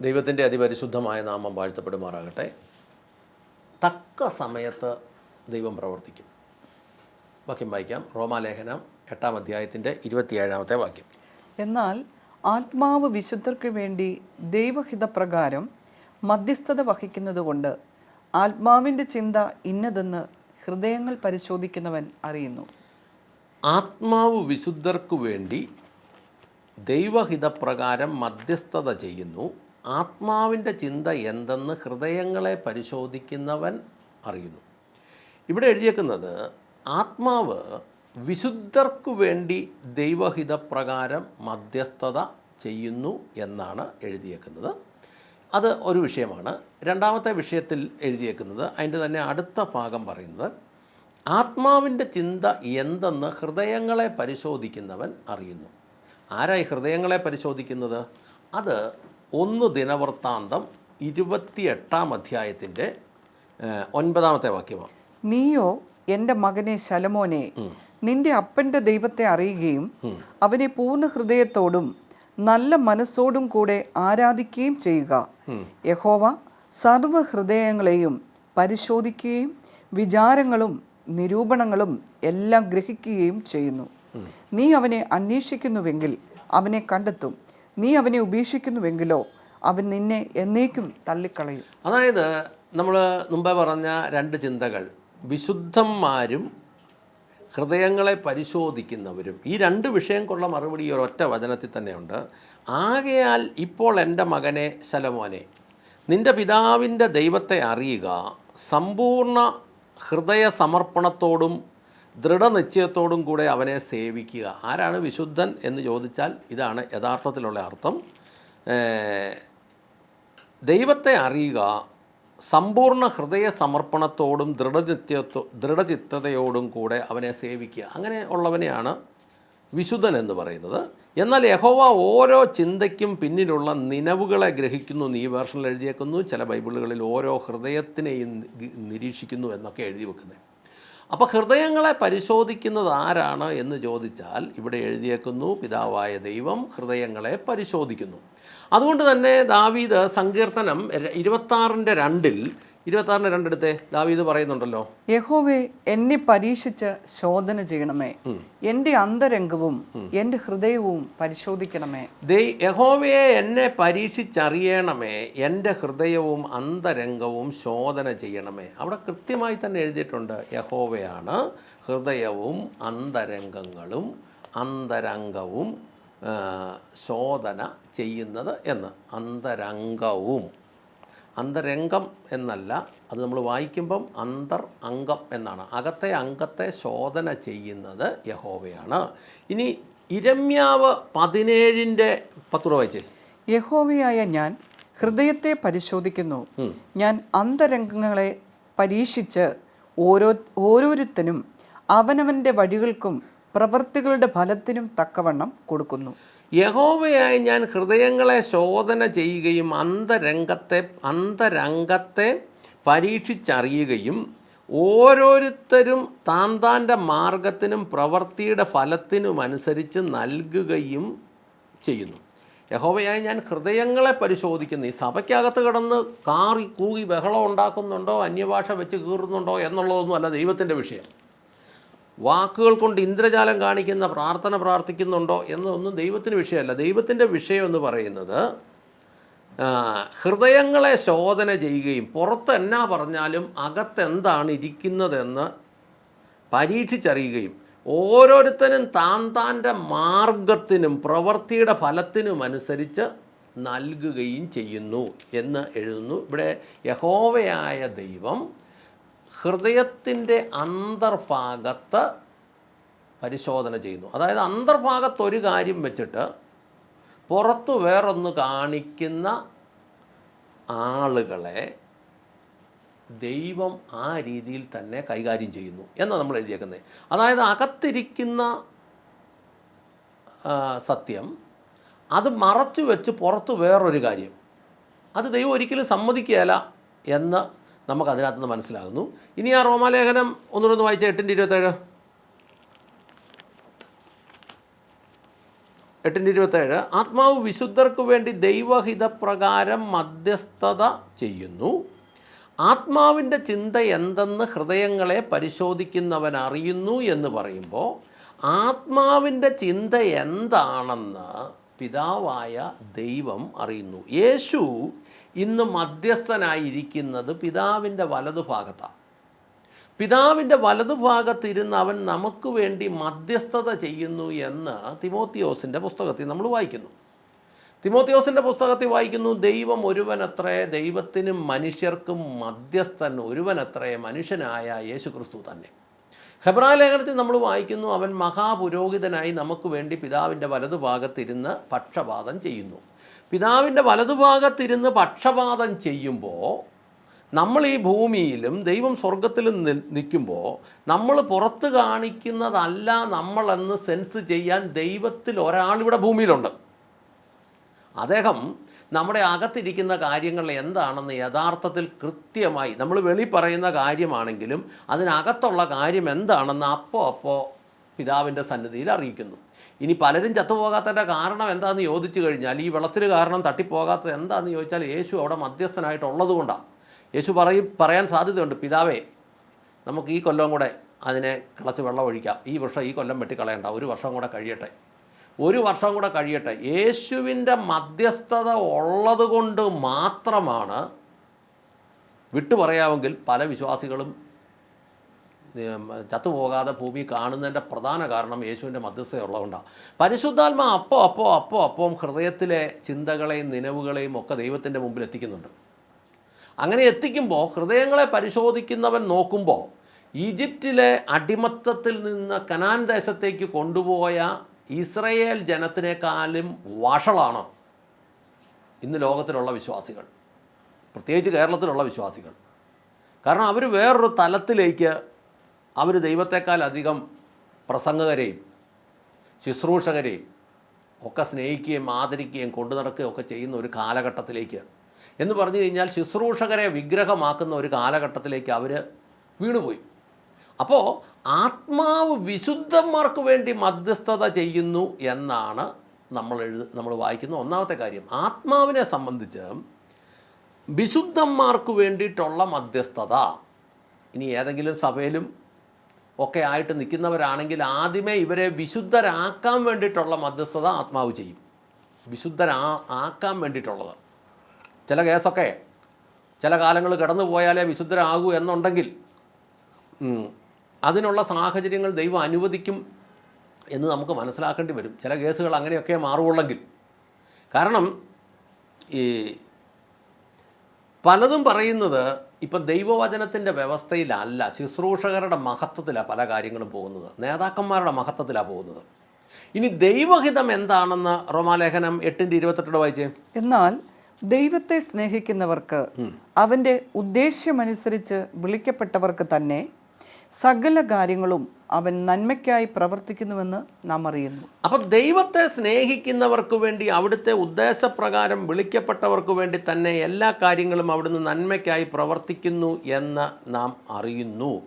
ദൈവത്തിന്റെ അതിപരിശുദ്ധമായ നാമം വാഴ്ത്തപ്പെടുമാറാകട്ടെ. തക്ക സമയത്ത് ദൈവം പ്രവർത്തിക്കും. വാക്യം വായിക്കാം. റോമാലേഖനം എട്ടാം അധ്യായത്തിന്റെ ഇരുപത്തിയേഴാമത്തെ വാക്യം. എന്നാൽ ആത്മാവ് വിശുദ്ധർക്ക് വേണ്ടി ദൈവഹിതപ്രകാരം മധ്യസ്ഥത വഹിക്കുന്നതുകൊണ്ട് ആത്മാവിന്റെ ചിന്ത ഇന്നതെന്ന് ഹൃദയങ്ങൾ പരിശോധിക്കുന്നവൻ അറിയുന്നു. ആത്മാവ് വിശുദ്ധർക്കു വേണ്ടി ദൈവഹിതപ്രകാരം മധ്യസ്ഥത ചെയ്യുന്നു. ആത്മാവിന്റെ ചിന്ത എന്തെന്ന് ഹൃദയങ്ങളെ പരിശോധിക്കുന്നവൻ അറിയുന്നു. ഇവിടെ എഴുതിയേക്കുന്നത് ആത്മാവ് വിശുദ്ധർക്കു വേണ്ടി ദൈവഹിതപ്രകാരം മധ്യസ്ഥത ചെയ്യുന്നു എന്നാണ് എഴുതിയേക്കുന്നത്. അത് ഒരു വിഷയമാണ്. രണ്ടാമത്തെ വിഷയത്തിൽ എഴുതിയേക്കുന്നത് അതിന്റെ തന്നെ അടുത്ത ഭാഗം പറയുന്നത് ആത്മാവിന്റെ ചിന്ത എന്തെന്ന് ഹൃദയങ്ങളെ പരിശോധിക്കുന്നവൻ അറിയുന്നു. ആരായി ഹൃദയങ്ങളെ പരിശോധിക്കുന്നത്? അത് ഒന്ന് ദിനവൃത്താന്തം ഇരുപത്തിയെട്ടാം അധ്യായത്തിന്റെ ഒൻപതാമത്തെ വാക്യമാണ്. നീയോ എന്റെ മകനെ ശലമോനെ നിന്റെ അപ്പന്റെ ദൈവത്തെ അറിയുകയും അവനെ പൂർണ ഹൃദയത്തോടും നല്ല മനസ്സോടും കൂടെ ആരാധിക്കുകയും ചെയ്യുക. യഹോവ സർവ ഹൃദയങ്ങളെയും പരിശോധിക്കുകയും വിചാരങ്ങളും നിരൂപണങ്ങളും എല്ലാം ഗ്രഹിക്കുകയും ചെയ്യുന്നു. നീ അവനെ അന്വേഷിക്കുന്നുവെങ്കിൽ അവനെ കണ്ടെത്തും. നീ അവനെ ഉപേക്ഷിക്കുന്നുവെങ്കിലോ അവൻ നിന്നെ എന്നേക്കും തള്ളിക്കളയും. അതായത് നമ്മൾ മുമ്പേ പറഞ്ഞ രണ്ട് ചിന്തകൾ. വിശുദ്ധന്മാരും ഹൃദയങ്ങളെ പരിശോധിക്കുന്നവരും. ഈ രണ്ട് വിഷയം കൊള്ള മറുപടി ഈ ഒരൊറ്റ വചനത്തിൽ തന്നെയുണ്ട്. ആകയാൽ ഇപ്പോൾ എന്റെ മകനെ ശലമോനെ നിന്റെ പിതാവിന്റെ ദൈവത്തെ അറിയുക സമ്പൂർണ ഹൃദയ സമർപ്പണത്തോടും ദൃഢനിശ്ചയത്തോടും കൂടെ അവനെ സേവിക്കുക. ആരാണ് വിശുദ്ധൻ എന്ന് ചോദിച്ചാൽ ഇതാണ് യഥാർത്ഥത്തിലുള്ള അർത്ഥം. ദൈവത്തെ അറിയുക സമ്പൂർണ ഹൃദയ സമർപ്പണത്തോടും ദൃഢനിത്യത്വ ദൃഢചിത്തതയോടും കൂടെ അവനെ സേവിക്കുക. അങ്ങനെ ഉള്ളവനെയാണ് വിശുദ്ധൻ എന്ന് പറയുന്നത്. എന്നാൽ യഹോവ ഓരോ ചിന്തയ്ക്കും പിന്നിലുള്ള നിലവുകളെ ഗ്രഹിക്കുന്നു. നീ വേർഷനിൽ എഴുതിയേക്കുന്നു. ചില ബൈബിളുകളിൽ ഓരോ ഹൃദയത്തിനെയും നിരീക്ഷിക്കുന്നു എന്നൊക്കെ എഴുതി വെക്കുന്നത് അപ്പോൾ ഹൃദയങ്ങളെ പരിശോധിക്കുന്നത് ആരാണ് എന്ന് ചോദിച്ചാൽ ഇവിടെ എഴുതിയേക്കുന്നു പിതാവായ ദൈവം ഹൃദയങ്ങളെ പരിശോധിക്കുന്നു. അതുകൊണ്ട് തന്നെ ദാവീദ് സങ്കീർത്തനം ഇരുപത്താറിന്റെ രണ്ടിൽ ഇരുപത്താറിന്റെ രണ്ടെടുത്തേ ദാവീദ് പറയുന്നുണ്ടല്ലോ. യഹോവെ എന്നെ പരീക്ഷിച്ച് ശോധന ചെയ്യണമേ. എന്റെ അന്തരംഗവും എന്റെ ഹൃദയവും പരിശോധിക്കണമേ. ദൈ യഹോവയെ എന്നെ പരീക്ഷിച്ചറിയണമേ. എന്റെ ഹൃദയവും അന്തരംഗവും ശോധന ചെയ്യണമേ. അവിടെ കൃത്യമായി തന്നെ എഴുതിയിട്ടുണ്ട് യഹോവയാണ് ഹൃദയവും അന്തരംഗങ്ങളും അന്തരംഗവും ശോധന ചെയ്യുന്നത് എന്ന്. അന്തരംഗവും. അന്തരംഗം എന്നല്ല അത് നമ്മൾ വായിക്കുമ്പം അന്തർ അംഗം എന്നാണ്. അകത്തെ അംഗത്തെ ശോധന ചെയ്യുന്നത് യഹോവയാണ്. ഇനി ഇരമ്യാവ് പതിനേഴിന്റെ പത്ത് രൂപ വായിച്ചേ. യഹോവയായ ഞാൻ ഹൃദയത്തെ പരിശോധിക്കുന്നു. ഞാൻ അന്തരംഗങ്ങളെ പരീക്ഷിച്ച് ഓരോ ഓരോരുത്തനും അവനവന്റെ വഴികൾക്കും പ്രവൃത്തികളുടെ ഫലത്തിനും തക്കവണ്ണം കൊടുക്കുന്നു. യഹോവയായി ഞാൻ ഹൃദയങ്ങളെ ശോധന ചെയ്യുകയും അന്തരംഗത്തെ അന്തരംഗത്തെ പരീക്ഷിച്ചറിയുകയും ഓരോരുത്തരും താൻ താന്റെ മാർഗത്തിനും പ്രവൃത്തിയുടെ ഫലത്തിനും അനുസരിച്ച് നൽകുകയും ചെയ്യുന്നു. യഹോവയായി ഞാൻ ഹൃദയങ്ങളെ പരിശോധിക്കുന്നു. ഈ സഭയ്ക്കകത്ത് കിടന്ന് കാറി കൂകി ബഹളം ഉണ്ടാക്കുന്നുണ്ടോ? അന്യഭാഷ വെച്ച് കീറുന്നുണ്ടോ? എന്നുള്ളതൊന്നും അല്ല ദൈവത്തിന്റെ വിഷയം. വാക്കുകൾ കൊണ്ട് ഇന്ദ്രജാലം കാണിക്കുന്ന പ്രാർത്ഥന പ്രാർത്ഥിക്കുന്നുണ്ടോ എന്നൊന്നും ദൈവത്തിന് വിഷയമല്ല. ദൈവത്തിന്റെ വിഷയം എന്ന് പറയുന്നത് ഹൃദയങ്ങളെ ശോധന ചെയ്യുകയും പുറത്ത് എന്നാ പറഞ്ഞാലും അകത്തെന്താണ് ഇരിക്കുന്നതെന്ന് പരീക്ഷിച്ചറിയുകയും ഓരോരുത്തരും താൻ താന്റെ മാർഗത്തിനും പ്രവൃത്തിയുടെ ഫലത്തിനും അനുസരിച്ച് നൽകുകയും ചെയ്യുന്നു എന്ന് എഴുതുന്നു. ഇവിടെ യഹോവയായ ദൈവം ഹൃദയത്തിന്റെ അന്തർഭാഗത്ത് പരിശോധന ചെയ്യുന്നു. അതായത് അന്തർഭാഗത്ത് ഒരു കാര്യം വെച്ചിട്ട് പുറത്ത് വേറൊന്ന് കാണിക്കുന്ന ആളുകളെ ദൈവം ആ രീതിയിൽ തന്നെ കൈകാര്യം ചെയ്യുന്നു എന്നാണ് നമ്മൾ എഴുതിയേക്കുന്നത് അതായത് അകത്തിരിക്കുന്ന സത്യം അത് മറച്ചു വെച്ച് പുറത്ത് വേറൊരു കാര്യം. അത് ദൈവം ഒരിക്കലും സമ്മതിക്കുകയല്ല എന്ന് നമുക്ക് അതിനകത്ത് നിന്ന് മനസ്സിലാകുന്നു. ഇനി ആ റോമാലേഖനം ഒന്നുകൂടെ വായിച്ച എട്ടിന്റെ ഇരുപത്തേഴ്. എട്ടിന്റെ ഇരുപത്തേഴ്. ആത്മാവ് വിശുദ്ധർക്ക് വേണ്ടി ദൈവഹിതപ്രകാരം മധ്യസ്ഥത ചെയ്യുന്നു. ആത്മാവിന്റെ ചിന്ത എന്തെന്ന് ഹൃദയങ്ങളെ പരിശോധിക്കുന്നവൻ അറിയുന്നു എന്ന് പറയുമ്പോൾ ആത്മാവിന്റെ ചിന്ത എന്താണെന്ന് പിതാവായ ദൈവം അറിയുന്നു. യേശു ഇന്ന് മധ്യസ്ഥനായിരിക്കുന്നത് പിതാവിന്റെ വലതുഭാഗത്താണ്. പിതാവിന്റെ വലതുഭാഗത്തിരുന്ന് അവൻ നമുക്ക് വേണ്ടി മധ്യസ്ഥത ചെയ്യുന്നു എന്ന് തിമോത്തിയോസിന്റെ പുസ്തകത്തിൽ നമ്മൾ വായിക്കുന്നു. തിമോത്തിയോസിന്റെ പുസ്തകത്തിൽ വായിക്കുന്നു ദൈവം ഒരുവനത്രേ ദൈവത്തിനും മനുഷ്യർക്കും മധ്യസ്ഥൻ ഒരുവനത്രേ മനുഷ്യനായ യേശുക്രിസ്തു തന്നെ. ഹെബ്രായ ലേഖനത്തിൽ നമ്മൾ വായിക്കുന്നു അവൻ മഹാപുരോഹിതനായി നമുക്ക് വേണ്ടി പിതാവിന്റെ വലതുഭാഗത്തിരുന്ന് പക്ഷപാതം ചെയ്യുന്നു. പിതാവിന്റെ വലതുഭാഗത്തിരുന്ന് പക്ഷപാതം ചെയ്യുമ്പോൾ നമ്മൾ ഈ ഭൂമിയിലും ദൈവം സ്വർഗത്തിലും നിൽക്കുമ്പോൾ നമ്മൾ പുറത്ത് കാണിക്കുന്നതല്ല നമ്മളെന്ന് സെൻസ് ചെയ്യാൻ ദൈവത്തിൽ ഒരാളിവിടെ ഭൂമിയിലുണ്ട്. അദ്ദേഹം നമ്മുടെ അകത്തിരിക്കുന്ന കാര്യങ്ങൾ എന്താണെന്ന് യഥാർത്ഥത്തിൽ കൃത്യമായി നമ്മൾ വെളി പറയുന്ന കാര്യമാണെങ്കിലും അതിനകത്തുള്ള കാര്യം എന്താണെന്ന് അപ്പോൾ അപ്പോൾ പിതാവിന്റെ സന്നിധിയിൽ അറിയിക്കുന്നു. ഇനി പലരും ചത്തുപോകാത്തതിന്റെ കാരണം എന്താണെന്ന് ചോദിച്ചു കഴിഞ്ഞാൽ ഈ വെള്ളത്തിന് കാരണം തട്ടിപ്പോകാത്തത് എന്താണെന്ന് ചോദിച്ചാൽ യേശു അവിടെ മധ്യസ്ഥനായിട്ടുള്ളത് കൊണ്ടാണ് യേശു പറയും പറയാൻ സാധ്യതയുണ്ട്. പിതാവേ നമുക്ക് ഈ കൊല്ലം കൂടെ അതിനെ കിളച്ച് വെള്ളം ഒഴിക്കാം. ഈ വർഷം ഈ കൊല്ലം വെട്ടിക്കളയണ്ട. ഒരു വർഷം കൂടെ കഴിയട്ടെ. ഒരു വർഷം കൂടെ കഴിയട്ടെ. യേശുവിന്റെ മധ്യസ്ഥത ഉള്ളത് കൊണ്ട് മാത്രമാണ് വിട്ടു പറയാമെങ്കിൽ പല വിശ്വാസികളും ചത്തുപോകാതെ ഭൂമി കാണുന്നതിന്റെ പ്രധാന കാരണം യേശുവിന്റെ മധ്യസ്ഥതയുള്ളതുകൊണ്ടാണ് പരിശുദ്ധാത്മ അപ്പോ അപ്പോ അപ്പോ അപ്പം ഹൃദയത്തിലെ ചിന്തകളെയും നിലവുകളെയും ഒക്കെ ദൈവത്തിന്റെ മുമ്പിൽ എത്തിക്കുന്നുണ്ട്. അങ്ങനെ എത്തിക്കുമ്പോൾ ഹൃദയങ്ങളെ പരിശോധിക്കുന്നവൻ നോക്കുമ്പോൾ ഈജിപ്റ്റിലെ അടിമത്തത്തിൽ നിന്ന് കനാൻ ദേശത്തേക്ക് കൊണ്ടുപോയ ഇസ്രയേൽ ജനത്തിനേക്കാളും വഷളാണ് ഇന്ന് ലോകത്തിലുള്ള വിശ്വാസികൾ. പ്രത്യേകിച്ച് കേരളത്തിലുള്ള വിശ്വാസികൾ. കാരണം അവർ വേറൊരു തലത്തിലേക്ക് അവർ ദൈവത്തെക്കാൾ അധികം പ്രസംഗകരെയും ശുശ്രൂഷകരെയും ഒക്കെ സ്നേഹിക്കുകയും ആദരിക്കുകയും കൊണ്ടു നടക്കുകയും ഒക്കെ ചെയ്യുന്ന ഒരു കാലഘട്ടത്തിലേക്ക്. എന്ന് പറഞ്ഞു കഴിഞ്ഞാൽ ശുശ്രൂഷകരെ വിഗ്രഹമാക്കുന്ന ഒരു കാലഘട്ടത്തിലേക്ക് അവർ വീണുപോയി. അപ്പോൾ ആത്മാവ് വിശുദ്ധന്മാർക്ക് വേണ്ടി മധ്യസ്ഥത ചെയ്യുന്നു എന്നാണ് നമ്മൾ എഴുത നമ്മൾ വായിക്കുന്ന ഒന്നാമത്തെ കാര്യം. ആത്മാവിനെ സംബന്ധിച്ച് വിശുദ്ധന്മാർക്ക് വേണ്ടിയിട്ടുള്ള മധ്യസ്ഥത. ഇനി ഏതെങ്കിലും സഭയിലും ഒക്കെ ആയിട്ട് നിൽക്കുന്നവരാണെങ്കിൽ ആദ്യമേ ഇവരെ വിശുദ്ധരാക്കാൻ വേണ്ടിയിട്ടുള്ള മധ്യസ്ഥത ആത്മാവ് ചെയ്യും. വിശുദ്ധരാ ആക്കാൻ വേണ്ടിയിട്ടുള്ളത്. ചില കേസൊക്കെ ചില കാലങ്ങൾ കടന്നു പോയാലേ വിശുദ്ധരാകൂ എന്നുണ്ടെങ്കിൽ അതിനുള്ള സാഹചര്യങ്ങൾ ദൈവം അനുവദിക്കും എന്ന് നമുക്ക് മനസ്സിലാക്കേണ്ടി വരും. ചില കേസുകൾ അങ്ങനെയൊക്കെ മാറുകയുള്ളെങ്കിൽ കാരണം ഈ പലതും പറയുന്നത് ഇപ്പം ദൈവവചനത്തിന്റെ വ്യവസ്ഥയിലല്ല ശുശ്രൂഷകരുടെ മഹത്വത്തിലാണ് പല കാര്യങ്ങളും പോകുന്നത്. നേതാക്കന്മാരുടെ മഹത്വത്തിലാണ് പോകുന്നത്. ഇനി ദൈവഹിതം എന്താണെന്ന് റോമാലേഖനം എട്ടിന്റെ ഇരുപത്തെട്ടോട് വായിച്ചേ? എന്നാൽ ദൈവത്തെ സ്നേഹിക്കുന്നവർക്ക് അവന്റെ ഉദ്ദേശ്യമനുസരിച്ച് വിളിക്കപ്പെട്ടവർക്ക് തന്നെ സകല കാര്യങ്ങളും അവൻ നന്മയ്ക്കായി പ്രവർത്തിക്കുന്നുവെന്ന് നാം അറിയുന്നു. അപ്പം ദൈവത്തെ സ്നേഹിക്കുന്നവർക്ക് വേണ്ടി അവിടുത്തെ ഉദ്ദേശപ്രകാരം വിളിക്കപ്പെട്ടവർക്ക് വേണ്ടി തന്നെ എല്ലാ കാര്യങ്ങളും അവിടുന്ന് നന്മയ്ക്കായി പ്രവർത്തിക്കുന്നു എന്ന് നാം അറിയുന്നു.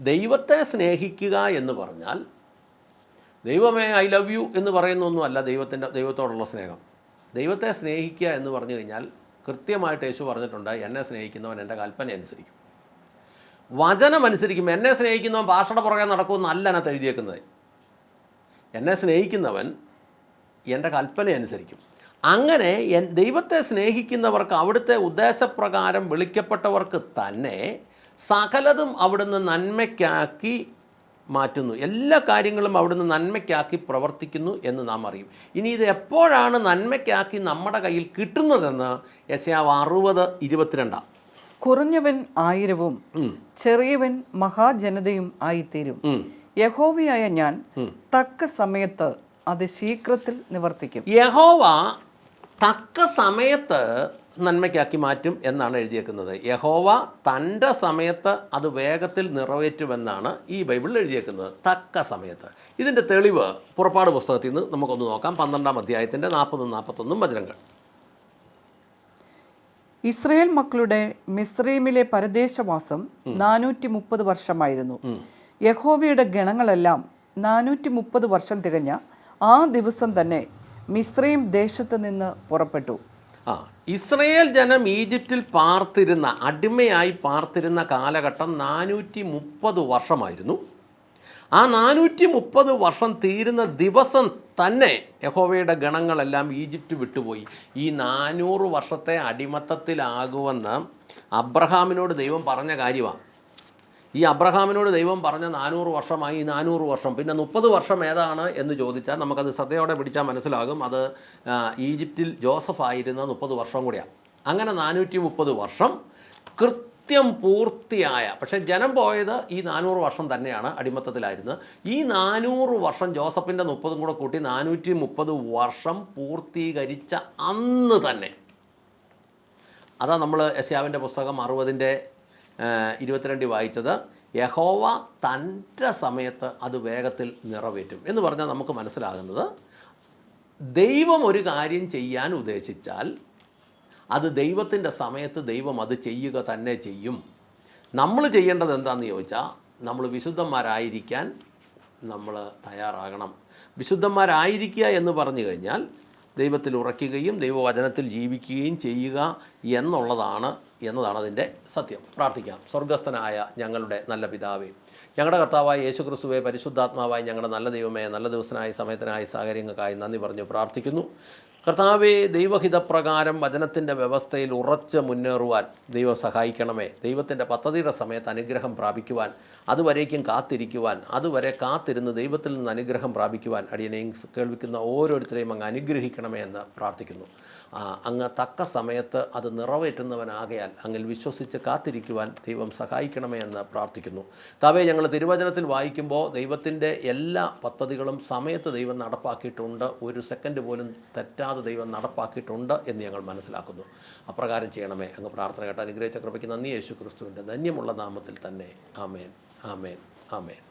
ദൈവത്തെ സ്നേഹിക്കുക എന്ന് പറഞ്ഞാൽ ദൈവമേ ഐ ലവ് യു എന്ന് പറയുന്നൊന്നുമല്ല ദൈവത്തിന്റെ ദൈവത്തോടുള്ള സ്നേഹം. ദൈവത്തെ സ്നേഹിക്കുക എന്ന് പറഞ്ഞു കഴിഞ്ഞാൽ കൃത്യമായിട്ട് യേശു പറഞ്ഞിട്ടുണ്ട് എന്നെ സ്നേഹിക്കുന്നവൻ എന്റെ കൽപ്പന അനുസരിക്കും വചനം അനുസരിക്കും എന്നെ സ്നേഹിക്കുന്നവൻ ഭാഷയുടെ പുറകെ നടക്കുമെന്നല്ല അതിനകത്ത് എഴുതിയേക്കുന്നത്. എന്നെ സ്നേഹിക്കുന്നവൻ എന്റെ കൽപ്പന അനുസരിക്കും. അങ്ങനെ ദൈവത്തെ സ്നേഹിക്കുന്നവർക്ക് അവിടുത്തെ ഉദ്ദേശപ്രകാരം വിളിക്കപ്പെട്ടവർക്ക് തന്നെ സകലതും അവിടുന്ന് നന്മയ്ക്കാക്കി മാറ്റുന്നു. എല്ലാ കാര്യങ്ങളും അവിടുന്ന് നന്മയ്ക്കാക്കി പ്രവർത്തിക്കുന്നു എന്ന് നാം അറിയും. ഇനി ഇത് എപ്പോഴാണ് നന്മയ്ക്കാക്കി നമ്മുടെ കയ്യിൽ കിട്ടുന്നതെന്ന് യശയാവ് അറുപത് ഇരുപത്തിരണ്ടാം. കുറഞ്ഞവൻ ആയിരവും ചെറിയവൻ മഹാജനതയും ആയിത്തീരും. യഹോവയായ ഞാൻ തക്ക സമയത്ത് അത് ശീഘ്രത്തിൽ നിവർത്തിക്കും. യഹോവ തക്ക സമയത്ത് നന്മയ്ക്കാക്കി മാറ്റും എന്നാണ് എഴുതിയേക്കുന്നത്. യഹോവ തന്റെ സമയത്ത് അത് വേഗത്തിൽ നിറവേറ്റുമെന്നാണ് ഈ ബൈബിളിൽ എഴുതിയേക്കുന്നത്. തക്ക സമയത്ത്. ഇതിന്റെ തെളിവ് പുറപ്പാട് പുസ്തകത്തിൽ നിന്ന് നമുക്കൊന്ന് നോക്കാം. പന്ത്രണ്ടാം അധ്യായത്തിന്റെ നാൽപ്പതും നാൽപ്പത്തൊന്നും വചനങ്ങൾ. ഇസ്രയേൽ മക്കളുടെ മിസ്രൈമിലെ പരദേശവാസം നാനൂറ്റി മുപ്പത് വർഷമായിരുന്നു. യഹോവയുടെ ഗണങ്ങളെല്ലാം നാനൂറ്റി മുപ്പത് വർഷം തികഞ്ഞ ആ ദിവസം തന്നെ മിസ്രൈം ദേശത്ത് നിന്ന് പുറപ്പെട്ടു. ആ ഇസ്രയേൽ ജനം ഈജിപ്തിൽ പാർത്തിരുന്ന അടിമയായി പാർത്തിരുന്ന കാലഘട്ടം നാനൂറ്റി മുപ്പത് വർഷമായിരുന്നു. ആ നാനൂറ്റി മുപ്പത് വർഷം തീരുന്ന ദിവസം തന്നെ യഹോവയുടെ ഗണങ്ങളെല്ലാം ഈജിപ്റ്റ് വിട്ടുപോയി. ഈ നാനൂറ് വർഷത്തെ അടിമത്തത്തിലാകുമെന്ന് അബ്രഹാമിനോട് ദൈവം പറഞ്ഞ കാര്യമാണ്. ഈ അബ്രഹാമിനോട് ദൈവം പറഞ്ഞ നാനൂറ് വർഷമായി ഈ നാനൂറ് വർഷം. പിന്നെ മുപ്പത് വർഷം ഏതാണ് എന്ന് ചോദിച്ചാൽ നമുക്കത് ശ്രദ്ധയോടെ പിടിച്ചാൽ മനസ്സിലാകും. അത് ഈജിപ്തിൽ ജോസഫ് ആയിരുന്ന മുപ്പത് വർഷം കൂടിയാണ്. അങ്ങനെ നാനൂറ്റി മുപ്പത് വർഷം കൃത്യം പൂർത്തിയായ പക്ഷേ ജനം പോയത് ഈ നാനൂറ് വർഷം തന്നെയാണ് അടിമത്തത്തിലായിരുന്നത്. ഈ നാനൂറ് വർഷം ജോസഫിന്റെ മുപ്പതും കൂടെ കൂട്ടി നാനൂറ്റി മുപ്പത് വർഷം പൂർത്തീകരിച്ച അന്ന് തന്നെ. അതാ നമ്മൾ യസ്യാവിന്റെ പുസ്തകം അറുപതിന്റെ ഇരുപത്തിരണ്ടിൽ വായിച്ചത്. യഹോവ തന്റെ സമയത്ത് അത് വേഗത്തിൽ നിറവേറ്റും എന്ന് പറഞ്ഞാൽ നമുക്ക് മനസ്സിലാകുന്നത് ദൈവം ഒരു കാര്യം ചെയ്യാൻ ഉദ്ദേശിച്ചാൽ അത് ദൈവത്തിന്റെ സമയത്ത് ദൈവം അത് ചെയ്യുക തന്നെ ചെയ്യും. നമ്മൾ ചെയ്യേണ്ടത് എന്താണെന്ന് ചോദിച്ചാൽ നമ്മൾ വിശുദ്ധന്മാരായിരിക്കാൻ നമ്മൾ തയ്യാറാകണം. വിശുദ്ധന്മാരായിരിക്കുക എന്ന് പറഞ്ഞു കഴിഞ്ഞാൽ ദൈവത്തിൽ ഉറയ്ക്കുകയും ദൈവവചനത്തിൽ ജീവിക്കുകയും ചെയ്യുക എന്നുള്ളതാണ് എന്നതാണ് അതിന്റെ സത്യം. പ്രാർത്ഥിക്കാം. സ്വർഗസ്ഥനായ ഞങ്ങളുടെ നല്ല പിതാവേ ഞങ്ങളുടെ കർത്താവായ യേശു ക്രിസ്തുവെ പരിശുദ്ധാത്മാവായി ഞങ്ങളുടെ നല്ല ദൈവമേ നല്ല ദിവസനായ സമയത്തിനായി സാഹചര്യങ്ങൾക്കായി നന്ദി പറഞ്ഞു പ്രാർത്ഥിക്കുന്നു. കർത്താവെ ദൈവഹിതപ്രകാരം വചനത്തിന്റെ വ്യവസ്ഥയിൽ ഉറച്ച് മുന്നേറുവാൻ ദൈവം സഹായിക്കണമേ. ദൈവത്തിന്റെ പദ്ധതിയുടെ സമയത്ത് അനുഗ്രഹം പ്രാപിക്കുവാൻ അതുവരേക്കും കാത്തിരിക്കുവാൻ അതുവരെ കാത്തിരുന്ന് ദൈവത്തിൽ നിന്ന് അനുഗ്രഹം പ്രാപിക്കുവാൻ അടിയനെയും കേൾവിക്കുന്ന ഓരോരുത്തരെയും അങ്ങ് അനുഗ്രഹിക്കണമേ എന്ന് പ്രാർത്ഥിക്കുന്നു. അങ്ങ് തക്ക സമയത്ത് അത് നിറവേറ്റുന്നവനാകയാൽ അങ്ങിൽ വിശ്വസിച്ച് കാത്തിരിക്കുവാൻ ദൈവം സഹായിക്കണമേ എന്ന് പ്രാർത്ഥിക്കുന്നു. താവേ ഞങ്ങൾ തിരുവചനത്തിൽ വായിക്കുമ്പോൾ ദൈവത്തിന്റെ എല്ലാ പദ്ധതികളും സമയത്ത് ദൈവം നടപ്പാക്കിയിട്ടുണ്ട്. ഒരു സെക്കൻഡ് പോലും തെറ്റാതെ ദൈവം നടപ്പാക്കിയിട്ടുണ്ട് എന്ന് ഞങ്ങൾ മനസ്സിലാക്കുന്നു. അപ്രകാരം ചെയ്യണമേ അങ്ങ് പ്രാർത്ഥന കേട്ട് അനുഗ്രഹിച്ച കൃപയ്ക്ക് നന്ദി. യേശു ക്രിസ്തുവിന്റെ ധന്യമുള്ള നാമത്തിൽ തന്നെ ആമേൻ. ആമേൻ. ആമേൻ.